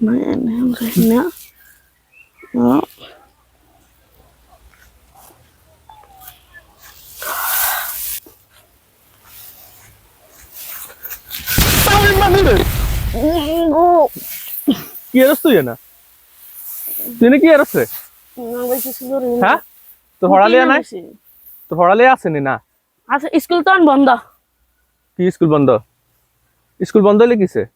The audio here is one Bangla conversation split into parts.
Nej, nej, nej. Ja. Oh, কি এরস তুই না তুই না কি এরস রে না ভাই কিছু করি না। হ্যাঁ তোর হড়ালিয়া নাই বসে। তোর হড়ালিয়া আসেনি না আচ্ছা স্কুল তো আন বন্ধ কি স্কুল বন্ধ স্কুল বন্ধ হলে কিসে এ,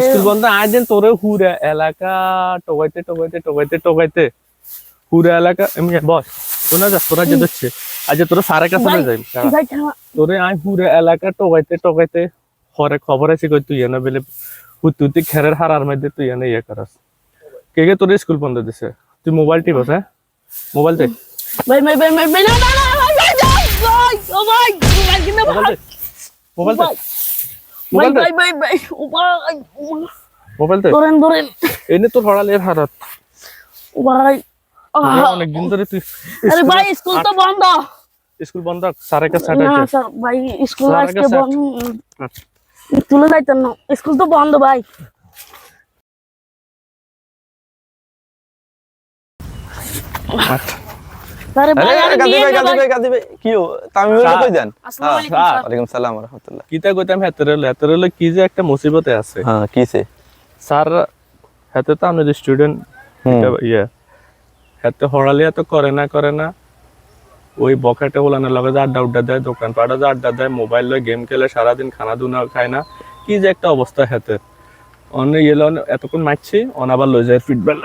স্কুল বন্ধ আজ দিন তোরে হুরা এলাকা টোকাইতে টোকাইতে টোকাইতে টোকাইতে হুরা এলাকা এমনি বস শোনা যা তোরা যে ধরছে আজ তোরা সারা কাছে ভাই, যাই তোরে আই হুরা এলাকা টোকাইতে টোকাইতে হরে খবর আছে কই তুই এনে বেলে হুতুতি খেরের হারার মধ্যে তুই এনে ইয়ে করাস কে কে তোর স্কুল বন্ধ দিছে তুই মোবাইল টিপস হ্যাঁ মোবাইল দে ভাই ভাই ভাই ভাই ভাই না না না ভাই ভাই ভাই ভাই ভাই ভাই মোবাইল ভাই দে মোবাইল দে ভাই মোবাইল দে ভাই ভাই মোবাইল দে ধরেন ধরেন এনে তোর হড়ালের হারাত ভাই আহ, অনেকদিন ধরে তুই আরে ভাই স্কুল তো বন্ধ। স্কুল বন্ধ। সাড়ে কাছে না স্যার ভাই স্কুল আজকে। বন্ধ। তুলে যাইতেন না। স্কুল তো বন্ধ ভাই। আচ্ছা। আরে ভাই আরে আরে ভাই নে ভাই। ভাই ভাই। কি তামিম স্যার। কই দেন? আসসালামু আলাইকুম স্যার। স্যার ওয়ালাইকুম সালাম ওয়া রাহমাতুল্লাহ। কিতা কইতাম হেতরে হলো কি যে একটা মুসিবতে আছে। হ্যাঁ কিসে স্যার হাতে তো আমাদের স্টুডেন্ট হুম। ইয়ে। হড়ালিয়া তো করে না করে না। ওই বকেটে ওলানের লগে যে আড্ডা উড্ডা দেয় দোকান পাড়া যে আড্ডা দেয় মোবাইল লয় গেম খেলে সারাদিন খানা দুনা খায় না। কি যে একটা অবস্থা হাতে অনেক ইয়ে লন এতক্ষণ মারছি অন আবার লই যায় ফিডব্যাক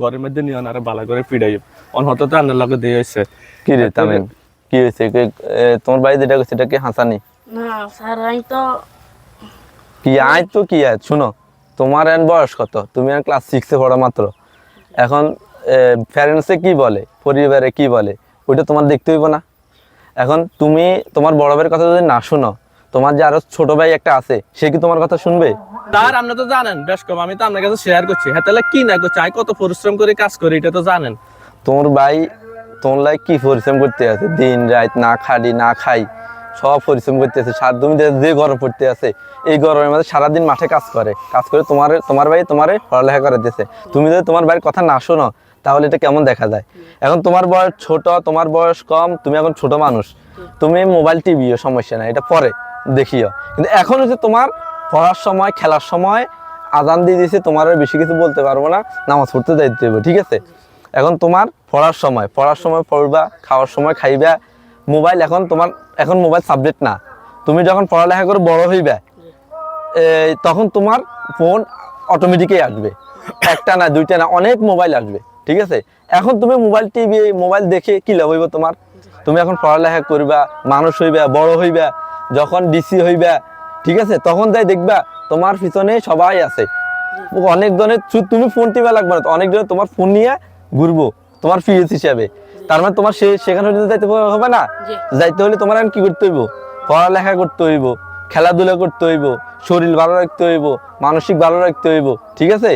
ঘরের মধ্যে নিয়ে অনারে বালা করে ফিডাই অন হতো তো আন্নার লগে দিয়ে হয়েছে কি রে তামিম? কি হয়েছে তোমার বাড়ি যেটা গেছে এটা কি হাসানি? না স্যার আমি তো কি আয় তো কি আয়? শুনো তোমার এখন বয়স কত? তুমি এখন ক্লাস সিক্সে পড়া মাত্র। এখন প্যারেন্টসে কি বলে? পরিবারে কি বলে? ওইটা তোমার দেখতে হইব না। এখন তুমি তোমার বড় ভাইয়ের কথা যদি না শুনো তোমার যে আরও ছোট ভাই একটা আছে সে কি তোমার কথা শুনবে? তার আপনি তো জানেন বেশ কম আমি তো আপনার কাছে শেয়ার করছি। হ্যাঁ তাহলে কি না করছি? আমি কত পরিশ্রম করে কাজ করি এটা তো জানেন। তোমার ভাই তোমার লাই কি পরিশ্রম করতে আছে? দিন রাত না খাড়ি না খাই সব পরিশ্রম করতে আছে। সার তুমি যে গরম পড়তে আছে এই গরমের মধ্যে সারাদিন মাঠে কাজ করে। কাজ করে তোমার তোমার ভাই তোমারে পড়ালেখা করে দিয়েছে। তুমি যদি তোমার ভাইয়ের কথা না শোনো তাহলে এটা কেমন দেখা যায়? এখন তোমার বয়স ছোট তোমার বয়স কম তুমি এখন ছোট মানুষ। তুমি মোবাইল টিভিও সমস্যা নাই এটা পরে। দেখিও। কিন্তু এখন হচ্ছে তোমার পড়ার সময়, খেলার সময় আজান দিয়ে দিয়েছে, তোমার আর বেশি কিছু বলতে পারব না, নামাজ পড়তে যাইতে হবে ঠিক আছে? এখন তোমার পড়ার সময় পড়ার সময় পড়বা, খাওয়ার সময় খাইবা, মোবাইল এখন তোমার, এখন মোবাইল সাবজেক্ট না। তুমি যখন পড়ালেখা করে বড় হইবে তখন তোমার ফোন অটোমেটিকই আসবে। একটা না, দুইটা না, অনেক মোবাইল আসবে, ঠিক আছে? এখন তুমি মোবাইল টিভি মোবাইল দেখে কি লাভ হইব তোমার? তুমি এখন পড়ালেখা করবা, মানুষ হইবা, বড় হইবা যখন ডিসি হইবা ঠিক আছে? তখন যাই দেখবা তোমার পিছনে সবাই আছে। অনেক জনের তুমি ফোন টিপা লাগবে না অনেক জনের তোমার ফোন নিয়ে ঘুরবো তোমার ফিজ হিসাবে। তার মানে তোমার সেখানে যাইতে হবে না? যাইতে হলে তোমার এখন কি করতে হইব? পড়ালেখা করতে হইব খেলাধুলা করতে হইব শরীর ভালো রাখতে হইব মানসিক ভালো রাখতে হইব ঠিক আছে?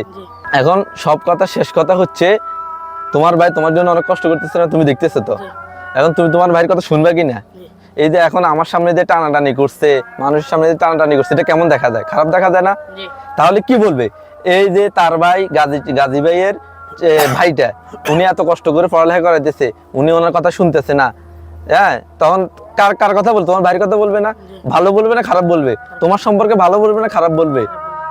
এখন সব কথা শেষ কথা হচ্ছে তোমার ভাই তোমার জন্য অনেক কষ্ট করতেছে না তুমি দেখতেছো তো? এখন তুমি তোমার ভাইয়ের কথা শুনবা কি না এই যে এখন আমার সামনে যে টানাটানি করছে মানুষের সামনে যে টানাটানি করছে এটা কেমন দেখা যায়? খারাপ দেখা যায় না? তাহলে কি বলবে? এই যে তার ভাই গাজী গাজী ভাইয়ের ভাইটা উনি এত কষ্ট করে পড়ালেখা করাইতেছে উনি ওনার কথা শুনতেছে না। হ্যাঁ তখন কার কার কথা বলবে? তোমার ভাইয়ের কথা বলবে না? ভালো বলবে না খারাপ বলবে? তোমার সম্পর্কে ভালো বলবে না খারাপ বলবে?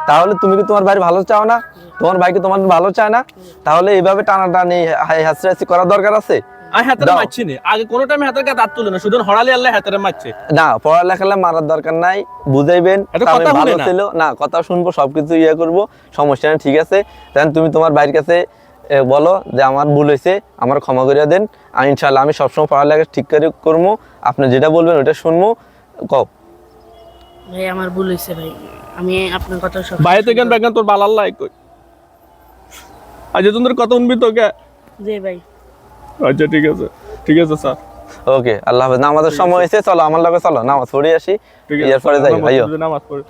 তাহলে তুমি কি তোমার ভাইয়ের ভালো চাও না? তোমার ভাইকে তোমার ভালো চায় না? তাহলে এইভাবে টানাটানি হাই হাসি করার দরকার আছে? আমি হাতের মারছি নি। আগে কোনো টাইমে হাতের কাছে হাত তুলে না শুধু হড়ালি আল্লাহ হাতের মারছে। না পড়ালেখালে মারার দরকার নাই বুঝাইবেন কথা ভালো ছিল। না কথা শুনব সবকিছু ইয়ে করব সমস্যা নেই ঠিক আছে। দেন তুমি তোমার ভাইয়ের কাছে বলো যে আমার ভুল হয়েছে আমার ক্ষমা করিয়া দেন। আমি ইনশাল্লাহ আমি সবসময় পড়ালেখা ঠিক করে করব। আপনি যেটা বলবেন ওটা শুনব। কও। ভাই আমার ভুল হয়েছে ভাই। আমি আপনার কথা সব বাইরে থেকে বেগান তোর কই। আজ তোদের কত উনবি তোকে। জি ভাই। আচ্ছা ঠিক আছে। ঠিক আছে স্যার। ওকে আল্লাহ হাফেজ। না আমাদের সময় হয়েছে চলো আমার লগে চলো নামাজ পড়ে আসি। ঠিক আছে এরপরে যাই ভাইও। নামাজ পড়ে।